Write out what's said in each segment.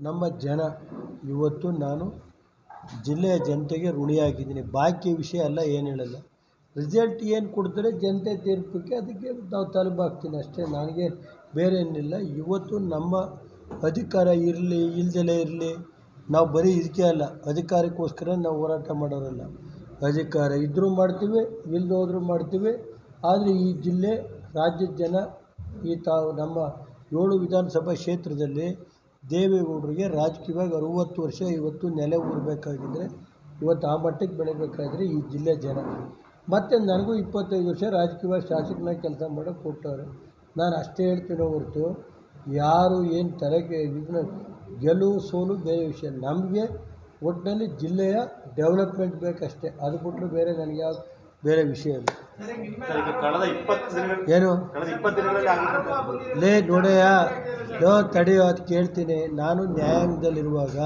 ನಮ್ಮ ಜನ, ಇವತ್ತು ನಾನು ಜಿಲ್ಲೆಯ ಜನತೆಗೆ ಋಣಿಯಾಗಿದ್ದೀನಿ. ಬಾಕಿ ವಿಷಯ ಎಲ್ಲ ಏನು ಹೇಳಲ್ಲ. ರಿಸಲ್ಟ್ ಏನು ಕೊಡ್ತಾರೆ, ಜನತೆ ತೀರ್ಪಕ್ಕೆ ಅದಕ್ಕೆ ನಾವು ತಲುಪಾಗ್ತೀನಿ ಅಷ್ಟೇ. ನನಗೆ ಬೇರೆ ಏನಿಲ್ಲ. ಇವತ್ತು ನಮ್ಮ ಅಧಿಕಾರ ಇರಲಿ, ಇಲ್ದಲೇ ಇರಲಿ, ನಾವು ಬರೀ ಇದಕ್ಕೆ ಅಲ್ಲ. ಅಧಿಕಾರಕ್ಕೋಸ್ಕರ ನಾವು ಹೋರಾಟ ಮಾಡೋರಲ್ಲ. ಅಧಿಕಾರ ಇದ್ದರೂ ಮಾಡ್ತೀವಿ ಇಲ್ಲದೋದ್ರೂ ಮಾಡ್ತೀವಿ. ಆದರೆ ಈ ಜಿಲ್ಲೆ, ರಾಜ್ಯದ ಜನ, ಈ ತಾವು ನಮ್ಮ ಏಳು ವಿಧಾನಸಭಾ ಕ್ಷೇತ್ರದಲ್ಲಿ ದೇವೇಗೌಡರಿಗೆ ರಾಜಕೀಯವಾಗಿ ಅರುವತ್ತು ವರ್ಷ ಇವತ್ತು ನೆಲೆ ಊರಬೇಕಾಗಿದ್ದರೆ ಇವತ್ತು ಆ ಮಟ್ಟಕ್ಕೆ ಬೆಳಿಬೇಕಾದ್ರೆ ಈ ಜಿಲ್ಲೆ ಜನ. ಮತ್ತು ನನಗೂ ಇಪ್ಪತ್ತೈದು ವರ್ಷ ರಾಜಕೀಯವಾಗಿ ಶಾಸಕನಾಗಿ ಕೆಲಸ ಮಾಡೋಕ್ಕೆ ಕೊಟ್ಟವ್ರೆ. ನಾನು ಅಷ್ಟೇ ಹೇಳ್ತೀನೋ ಹೊರತು, ಯಾರು ಏನು ತಲೆಗೆ ಇದನ್ನ ಗೆಲುವು ಸೋಲು ಬೇರೆ ವಿಷಯ. ನಮಗೆ ಒಟ್ಟಿನಲ್ಲಿ ಜಿಲ್ಲೆಯ ಡೆವಲಪ್ಮೆಂಟ್ ಬೇಕಷ್ಟೇ. ಅದು ಬಿಟ್ಟರೆ ಬೇರೆ ನನಗೆ ಯಾವ ಬೇರೆ ವಿಷಯ ಅಲ್ಲ ಏನು? ಲೇ ನೋಡಯ್ಯ ಲೋ ತಡೆಯೋ ಅದು ಕೇಳ್ತೀನಿ. ನಾನು ನ್ಯಾಯಾಂಗದಲ್ಲಿರುವಾಗ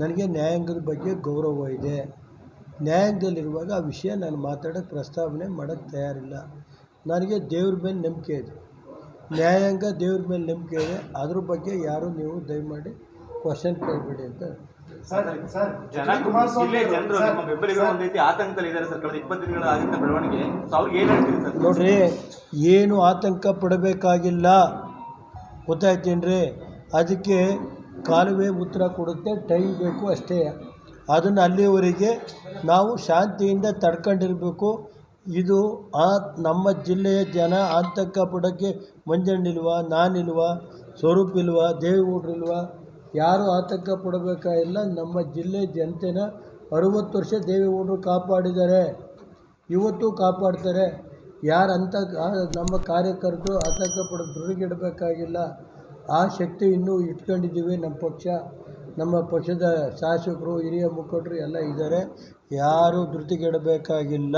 ನನಗೆ ನ್ಯಾಯಾಂಗದ ಬಗ್ಗೆ ಗೌರವ ಇದೆ. ನ್ಯಾಯಾಂಗದಲ್ಲಿರುವಾಗ ಆ ವಿಷಯ ನಾನು ಮಾತಾಡೋಕ್ಕೆ ಪ್ರಸ್ತಾವನೆ ಮಾಡೋಕ್ಕೆ ತಯಾರಿಲ್ಲ. ನನಗೆ ದೇವ್ರ ಮೇಲೆ ನಂಬಿಕೆ ಇದೆ. ನ್ಯಾಯಾಂಗ ದೇವ್ರ ಮೇಲೆ ನಂಬಿಕೆ ಇದೆ. ಅದ್ರ ಬಗ್ಗೆ ಯಾರು ನೀವು ದಯಮಾಡಿ ಕ್ವಶನ್ ಕೇಳಬೇಡಿ ಅಂತ. ಸರ್ ಸರ್ ಜನ ಕುಮಾರಸ್ವಾಮಿ ಜಿಲ್ಲೆ ಜನರು ನಮ್ಮ ಬೆಂಬಲಿಗರು ಒಂದ್ ರೀತಿ ಆತಂಕದಲ್ಲಿ ಇದ್ದಾರೆ ಸರ್. ಕಳೆದ ಇಪ್ಪತ್ತು ದಿನಗಳ ಆಗಿದ್ದ ಬೆಳವಣಿಗೆ ಸೊ ಅವ್ರಿಗೆ ಏನ್ ಹೇಳ್ತೀರಿ ಸರ್? ನೋಡ್ರಿ ಏನು ಆತಂಕ ಪಡಬೇಕಾಗಿಲ್ಲ. ಗೊತ್ತಾಯ್ತೇನ್ರಿ? ಅದಕ್ಕೆ ಕಾಲುವೆ ಉತ್ತರ ಕೊಡುತ್ತೆ ಟೈಮ್ ಬೇಕು ಅಷ್ಟೇ. ಅದನ್ನು ಅಲ್ಲಿವರೆಗೆ ನಾವು ಶಾಂತಿಯಿಂದ ತಡ್ಕೊಂಡಿರಬೇಕು. ಇದು ಆ ನಮ್ಮ ಜಿಲ್ಲೆಯ ಜನ ಆತಂಕ ಪಡೋಕ್ಕೆ ಮಂಜಣ್ಣಿಲ್ವಾ ನಾನಿಲ್ವಾ ಸ್ವರೂಪ್ ಇಲ್ವಾ ದೇವೇಗೌಡರಿಲ್ವಾ ಯಾರೂ ಆತಂಕ ಪಡಬೇಕಾಗಿಲ್ಲ ನಮ್ಮ ಜಿಲ್ಲೆ ಜನತೆನ ಅರುವತ್ತು ವರ್ಷ ದೇವೇಗೌಡರು ಕಾಪಾಡಿದ್ದಾರೆ. ಇವತ್ತು ಕಾಪಾಡ್ತಾರೆ. ಯಾರು ಅಂತ ನಮ್ಮ ಕಾರ್ಯಕರ್ತರು ಆತಂಕ ಪಡ ದುರುಗಿಡಬೇಕಾಗಿಲ್ಲ ಆ ಶಕ್ತಿ ಇನ್ನೂ ಇಟ್ಕೊಂಡಿದ್ದೀವಿ, ನಮ್ಮ ಪಕ್ಷ. ನಮ್ಮ ಪಕ್ಷದ ಶಾಸಕರು, ಹಿರಿಯ ಮುಖಂಡರು ಎಲ್ಲ ಇದ್ದಾರೆ. ಯಾರೂ ಧೃತಿಗೆಡಬೇಕಾಗಿಲ್ಲ